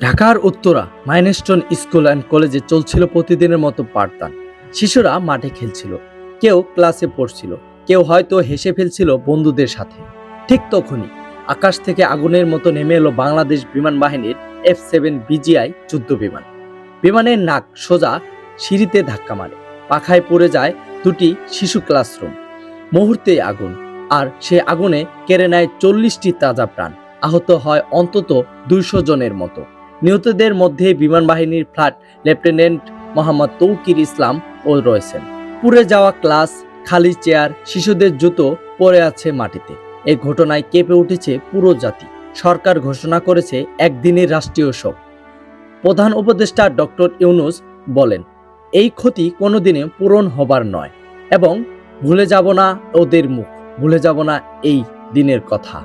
ঢাকার Uttara মাইনেস্টন school and কলেজে চলছিল প্রতিদিনের মতো পাঠদান। শিশুরা মাঠে খেলছিল, কেউ ক্লাসে পড়ছিল, কেউ হয়তো হেসে ফেলছিল বন্ধুদের সাথে। ঠিক তখনই আকাশ থেকে আগুনের মতো নেমে এলো বাংলাদেশ বিমান বাহিনীর এফ সেভেন বিজিআই যুদ্ধ বিমান। বিমানের নাক সোজা সিঁড়িতে ধাক্কা মারে, পাখায় পড়ে যায় দুটি শিশু ক্লাসরুম। মুহূর্তে আগুন, আর সে আগুনে কেড়ে নেয় চল্লিশটি তাজা প্রাণ। আহত হয় অন্তত দুইশো জনের মতো। নিহতদের মধ্যে বিমান বাহিনীর ফ্লাট লেফটেন্যান্ট মোহাম্মদ তৌকির ইসলাম ও রয়েছেন। পুড়ে যাওয়া ক্লাস, খালি চেয়ার, শিশুদের জুতো পড়ে আছে মাটিতে। এই ঘটনায় কেঁপে উঠেছে পুরো জাতি। সরকার ঘোষণা করেছে একদিনের রাষ্ট্রীয় শোক প্রধান উপদেষ্টা ডক্টর ইউনুস বলেন, এই ক্ষতি কোনোদিনে পূরণ হবার নয় এবং ভুলে যাব না ওদের মুখ। ভুলে যাব না এই দিনের কথা।